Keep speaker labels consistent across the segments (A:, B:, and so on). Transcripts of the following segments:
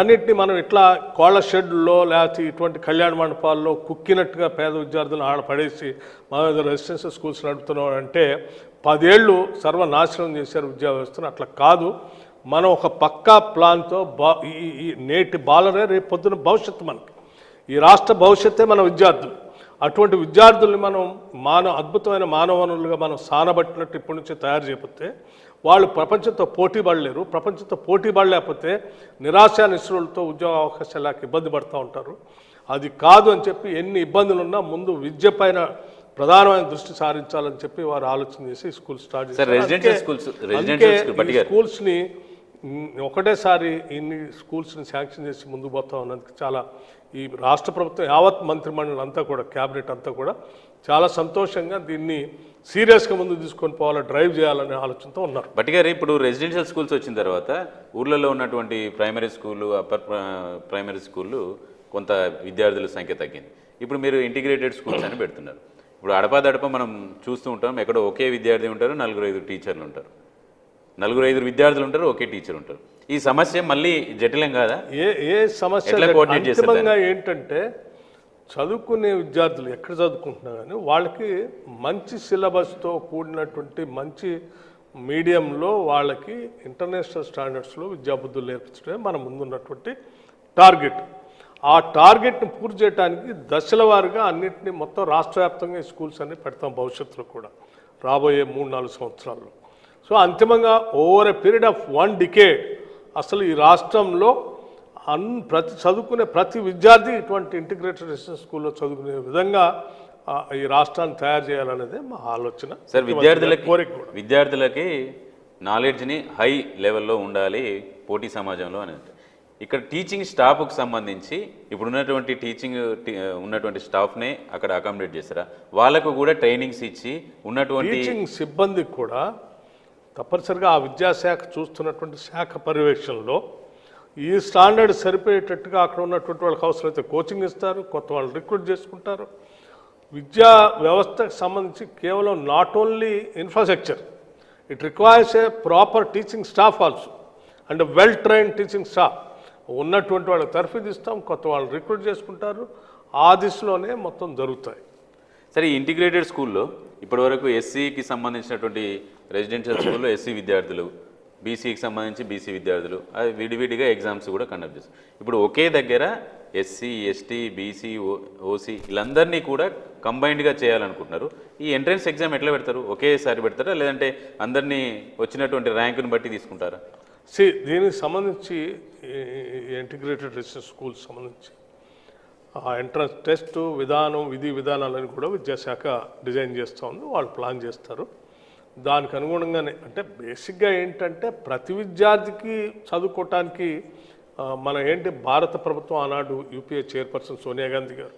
A: అన్నిటిని మనం ఇట్లా కోళ్ళ షెడ్లో లేకపోతే ఇటువంటి కళ్యాణ మండపాల్లో కుక్కినట్టుగా పేద విద్యార్థులను ఆడ పడేసి మా రెసిడెన్షియల్ స్కూల్స్ నడుపుతున్నాం అంటే పదేళ్ళు సర్వనాశనం చేశారు విద్యా వ్యవస్థను. అట్లా కాదు. మనం ఒక పక్కా ప్లాన్తో బా ఈ ఈ నేటి బాలరే రేపు పొద్దున భవిష్యత్తు మనకి. ఈ రాష్ట్ర భవిష్యత్తే మన విద్యార్థులు. అటువంటి విద్యార్థుల్ని మనం మానవ అద్భుతమైన మానవ వనరులుగా మనం సానబట్టినట్టు ఇప్పటి నుంచి తయారు చేయకపోతే వాళ్ళు ప్రపంచంతో పోటీ పడలేరు. ప్రపంచంతో పోటీ పడలేకపోతే నిరాశ నిస్రులతో ఉద్యోగ అవకాశాలు లేక ఇబ్బంది పడుతూ ఉంటారు. అది కాదు అని చెప్పి ఎన్ని ఇబ్బందులు ఉన్నా ముందు విద్య పైన ప్రధానమైన దృష్టి సారించాలని చెప్పి వారు ఆలోచన చేసి స్కూల్ స్టార్ట్
B: residential schools-
A: ఒకటేసారి ఇన్ని స్కూల్స్ని శాంక్షన్ చేసి ముందు పోతా ఉన్నందుకు చాలా ఈ రాష్ట్ర ప్రభుత్వం యావత్ మంత్రిమండలి అంతా కూడా క్యాబినెట్ అంతా కూడా చాలా సంతోషంగా దీన్ని సీరియస్గా ముందు తీసుకొని పోవాలి డ్రైవ్ చేయాలనే ఆలోచనతో ఉన్నారు.
B: బట్ గారు ఇప్పుడు రెసిడెన్షియల్ స్కూల్స్ వచ్చిన తర్వాత ఊర్లలో ఉన్నటువంటి ప్రైమరీ స్కూళ్ళు అప్పర్ ప్రైమరీ స్కూళ్ళు కొంత విద్యార్థుల సంఖ్య తగ్గింది. ఇప్పుడు మీరు ఇంటిగ్రేటెడ్ స్కూల్స్ అని పెడుతున్నారు. ఇప్పుడు అడపాదడప మనం చూస్తూ ఉంటాం ఎక్కడో ఒకే విద్యార్థి ఉంటారు నలుగురు ఐదు టీచర్లు ఉంటారు. నలుగురు ఐదు విద్యార్థులు ఉంటారు ఒకే టీచర్ ఉంటారు. ఈ సమస్య మళ్ళీ జటిలం కాదా?
A: ఏ ఏ సమస్య ఏంటంటే చదువుకునే విద్యార్థులు ఎక్కడ చదువుకుంటున్నా కానీ వాళ్ళకి మంచి సిలబస్తో కూడినటువంటి మంచి మీడియంలో వాళ్ళకి ఇంటర్నేషనల్ స్టాండర్డ్స్లో విద్యాబుద్ధులు నేర్పించడమే మన ముందున్నటువంటి టార్గెట్. ఆ టార్గెట్ని పూర్తి చేయడానికి దశల వారీగా అన్నింటినీ మొత్తం రాష్ట్ర వ్యాప్తంగా ఈ స్కూల్స్ అన్ని పెడతాం భవిష్యత్తులో కూడా. రాబోయే మూడు నాలుగు సంవత్సరాల్లో. సో అంతిమంగా over a period of one decade అసలు ఈ రాష్ట్రంలో అన్ ప్రతి చదువుకునే ప్రతి విద్యార్థి ఇటువంటి ఇంటిగ్రేటెడ్ రెసిడెన్స్ స్కూల్లో చదువుకునే విధంగా ఈ రాష్ట్రాన్ని తయారు చేయాలనేదే మా ఆలోచన.
B: సార్ విద్యార్థులకి
A: కోరిక కూడా.
B: విద్యార్థులకి నాలెడ్జ్ని హై లెవెల్లో ఉండాలి పోటీ సమాజంలో అనేది. ఇక్కడ టీచింగ్ స్టాఫ్కి సంబంధించి ఇప్పుడు ఉన్నటువంటి టీచింగ్ ఉన్నటువంటి స్టాఫ్నే అక్కడ అకామిడేట్ చేస్తారా? వాళ్ళకు కూడా ట్రైనింగ్స్ ఇచ్చి ఉన్నటువంటి
A: టీచింగ్ సిబ్బందికి కూడా తప్పనిసరిగా ఆ విద్యాశాఖ చూస్తున్నటువంటి శాఖ పర్యవేక్షణలో ఈ స్టాండర్డ్ సరిపోయేటట్టుగా అక్కడ ఉన్నటువంటి వాళ్ళకి అవసరమైతే కోచింగ్ ఇస్తారు కొత్త వాళ్ళు రిక్రూట్ చేసుకుంటారు. విద్యా వ్యవస్థకు సంబంధించి కేవలం not only infrastructure it requires a proper teaching staff also and well train teaching staff ఉన్నటువంటి వాళ్ళకి తర్ఫీదు ఇస్తాం కొత్త వాళ్ళు రిక్రూట్ చేసుకుంటారు. ఆ దిశలోనే మొత్తం జరుగుతాయి.
B: సరే ఈ ఇంటిగ్రేటెడ్ స్కూల్లో ఇప్పటివరకు ఎస్సీకి సంబంధించినటువంటి రెసిడెన్షియల్ స్కూల్లో ఎస్సీ విద్యార్థులు బీసీకి సంబంధించి బీసీ విద్యార్థులు అవి విడివిడిగా ఎగ్జామ్స్ కూడా కండక్ట్ చేస్తారు. ఇప్పుడు ఒకే దగ్గర ఎస్సీ ఎస్టీ బీసీ ఓసీ వీళ్ళందరినీ కూడా కంబైన్డ్గా చేయాలనుకుంటున్నారు. ఈ ఎంట్రన్స్ ఎగ్జామ్ ఎట్లా పెడతారు? ఒకేసారి పెడతారా? లేదంటే అందరినీ వచ్చినటువంటి ర్యాంకుని బట్టి తీసుకుంటారా?
A: సి దీనికి సంబంధించి ఇంటిగ్రేటెడ్ రిసెర్చ్ స్కూల్స్ సంబంధించి ఆ ఎంట్రన్స్ టెస్ట్ విధానం విధి విధానాలను కూడా విద్యాశాఖ డిజైన్ చేస్తూ ఉంది. వాళ్ళు ప్లాన్ చేస్తారు. దానికి అనుగుణంగానే అంటే బేసిక్గా ఏంటంటే ప్రతి విద్యార్థికి చదువుకోవటానికి మనం మన ఏంటి భారత ప్రభుత్వం ఆనాడు యూపీఏ చైర్పర్సన్ సోనియా గాంధీ గారు.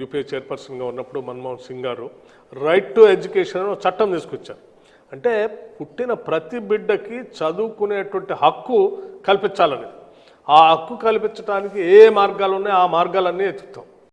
A: యూపీఏ చైర్పర్సన్గా ఉన్నప్పుడు మన్మోహన్ సింగ్ గారు రైట్ టు ఎడ్యుకేషన్ అని చట్టం తీసుకొచ్చారు. అంటే పుట్టిన ప్రతి బిడ్డకి చదువుకునేటువంటి హక్కు కల్పించాలని ఆ హక్కు కల్పించడానికి ఏ మార్గాలు ఉన్నాయో ఆ మార్గాలన్నీ ఎత్తుతాం.